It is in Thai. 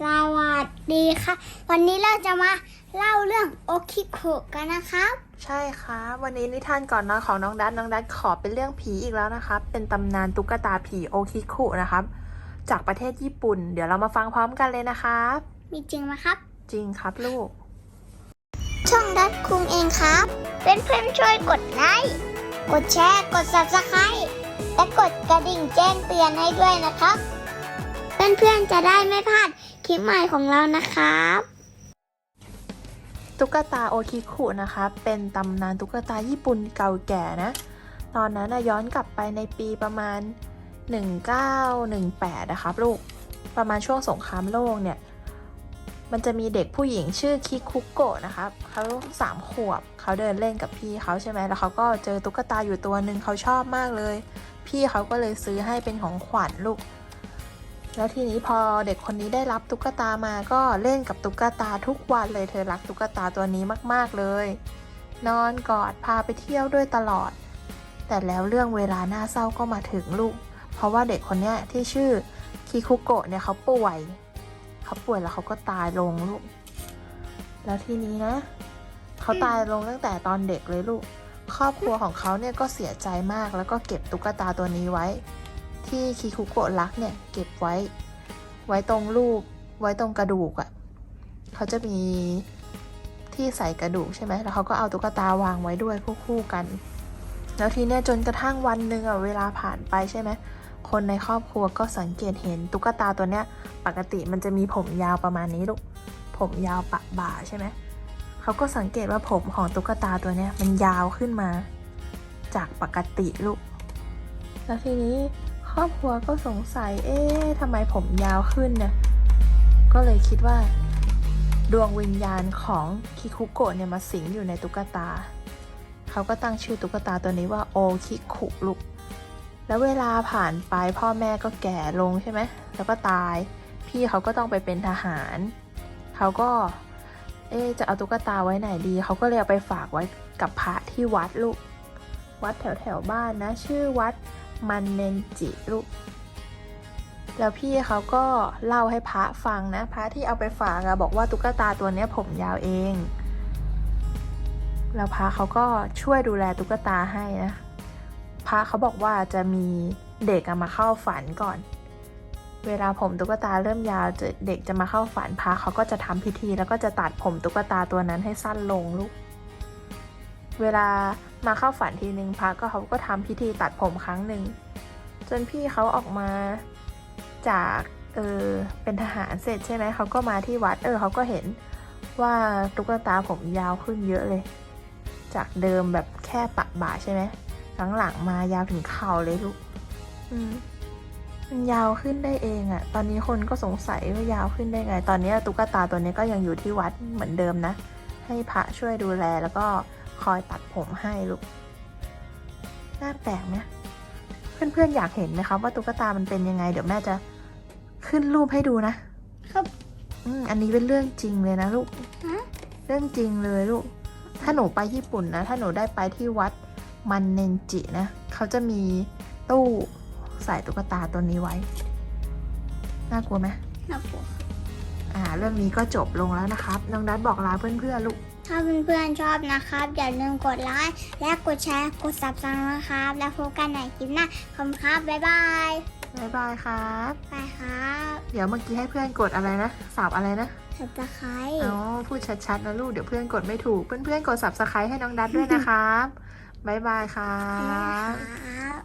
สวัสดีค่ะ วันนี้เราจะมาเล่าเรื่องโอคิโคะกันนะครับ ใช่ครับ วันนี้นิทานก่อนนอนของน้องดัดน้องดัดขอเป็นเรื่องผีอีกแล้วนะครับ เป็นตำนานตุ๊กตาผีโอคิคุนะครับ จากประเทศญี่ปุ่น เดี๋ยวเรามาฟังพร้อมกันเลยนะครับ มีจริงไหมครับ จริงครับลูก ช่องดัดคุงเองครับ เป็นเพื่อนๆช่วยกดไลค์ กดแชร์ กด subscribe และกดกระดิ่งแจ้งเตือนให้ด้วยนะครับ เพื่อนๆจะได้ไม่พลาด คลิปใหม่ของเรานะครับ ตุ๊กตาโอคิคุนะครับเป็นตำนานตุ๊กตาญี่ปุ่นเก่าแก่นะ ตอนนั้นนะย้อนกลับไปในปีประมาณ 1918 นะครับลูก ประมาณช่วงสงครามโลกเนี่ย มันจะมีเด็กผู้หญิงชื่อคิคุโกะนะครับเขาสามขวบ เขาเดินเล่นกับพี่เขาใช่ไหม แล้วเขาก็เจอตุ๊กตาอยู่ตัวหนึ่งเขาชอบมากเลย พี่เขาก็เลยซื้อให้เป็นของขวัญลูก แล้วทีนี้พอเด็กคนนี้ได้รับตุ๊กตามาก็เล่นกับตุ๊กตาทุกวันเลยเธอรักตุ๊กตาตัวนี้มากๆเลย นอนกอดพาไปเที่ยวด้วยตลอด แต่แล้วเรื่องเวลาน่าเศร้าก็มาถึงลูก เพราะว่าเด็กคนนี้ที่ชื่อคิคุโกะเนี่ยเขาป่วยเขาป่วยแล้วเขาก็ตายลงลูก แล้วทีนี้นะเขาตายลงตั้งแต่ตอนเด็กเลยลูก ครอบครัวของเขาเนี่ยก็เสียใจมากแล้วก็เก็บตุ๊กตาตัวนี้ไว้ ที่คิคุโกะรักเนี่ยเก็บไว้ ไว้ตรงรูป ไว้ตรงกระดูกอะ่ะเขาจะมีที่ใส่กระดูกใช่ไหมแล้วเขาก็เอาตุ๊กตาวางไว้ด้วยคู่ๆกัน แล้วทีเนี้ยจนกระทั่งวันหนึ่งอะเวลาผ่านไปใช่ไหมคนในครอบครัวก็สังเกตเห็นตุ๊กตาตัวเนี้ย ปกติมันจะมีผมยาวประมาณนี้ลูก ผมยาวปะบ่าใช่ไหมเขาก็สังเกตว่าผมของตุ๊กตาตัวเนี้ยมันยาวขึ้นมา จากปกติลูก แล้วทีนี้ รอบครัวก็สงสัย เอ๊ะทำไมผมยาวขึ้นเนี่ยก็เลยคิดว่า ดวงวิญญาณของคิคุโกะเนี่ยมาสิงอยู่ในตุ๊กตา เขาก็ตั้งชื่อตุ๊กตาตัวนี้ว่าโอคิคุลูกแล้วเวลาผ่านไปพ่อแม่ก็แก่ลงใช่ไหม แล้วก็ตาย พี่เขาก็ต้องไปเป็นทหาร เขาก็ เอ๊ะจะเอาตุ๊กตาไว้ไหนดี เขาก็เลยเอาไปฝากไว้กับพระที่วัดลูก วัดแถวแถวๆบ้านนะ ชื่อวัด มันเนนจิลูกแล้วพี่เขาก็เล่าให้พระฟังนะ พระที่เอาไปฝากอะบอกว่าตุ๊กตาตัวนี้ผมยาวเอง แล้วพระเขาก็ช่วยดูแลตุ๊กตาให้นะ พระเขาบอกว่าจะมีเด็กมาเข้าฝันก่อน เวลาผมตุ๊กตาเริ่มยาวเด็กจะมาเข้าฝันพระเขาก็จะทำพิธี แล้วก็จะตัดผมตุ๊กตาตัวนั้นให้สั้นลงลูก เวลา มาเข้าฝันทีนึงพระก็เขาก็ทำพิธีตัดผมครั้งหนึ่งจนพี่เขาออกมาจากเออเป็นทหารเสร็จใช่ไหมเขาก็มาที่วัดเออเขาก็เห็นว่าตุ๊กตาผมยาวขึ้นเยอะเลย จากเดิมแบบแค่ปะบ่าใช่ไหมหลังๆมายาวถึงเข่าเลยลูกอืมมันยาวขึ้นได้เองอะตอนนี้คนก็สงสัยว่ายาวขึ้นได้ไง ตอนนี้ตุ๊กตาตัวนี้ก็ยังอยู่ที่วัดเหมือนเดิมนะ ให้พระช่วยดูแลแล้วก็ คอยตัดผมให้ลูกน่าแปลกไหมเพื่อนๆอยากเห็นไหมครับว่าตุ๊กตามันเป็นยังไง เดี๋ยวแม่จะขึ้นรูปให้ดูนะ ครับ อืมอันนี้เป็นเรื่องจริงเลยนะลูกฮะเรื่องจริงเลยลูก ถ้าหนูไปญี่ปุ่นนะ ถ้าหนูได้ไปที่วัดมันเนนจินะ เขาจะมีตู้ใส่ตุ๊กตาตัวนี้ไว้ น่ากลัวไหมน่ากลัว อ่า เรื่องนี้ก็จบลงแล้วนะครับ น้องดัดบอกลาเพื่อนๆลูก ถ้าเพื่อนๆชอบนะครับ อย่าลืมกดไลค์และกดแชร์กด subscribe นะครับ แล้วพบกันในคลิปหน้าขอบคุณครับ บ๊ายบายบ๊ายบายครับบายครับเดี๋ยวเมื่อกี้ให้เพื่อนกดอะไรนะสับอะไรนะ subscribe อ๋อพูดชัดๆนะลูกเดี๋ยวเพื่อนกดไม่ถูกเพื่อนๆกด subscribe ให้น้องดัดด้วยนะครับบ๊ายบายครับ๊ายบายบครับ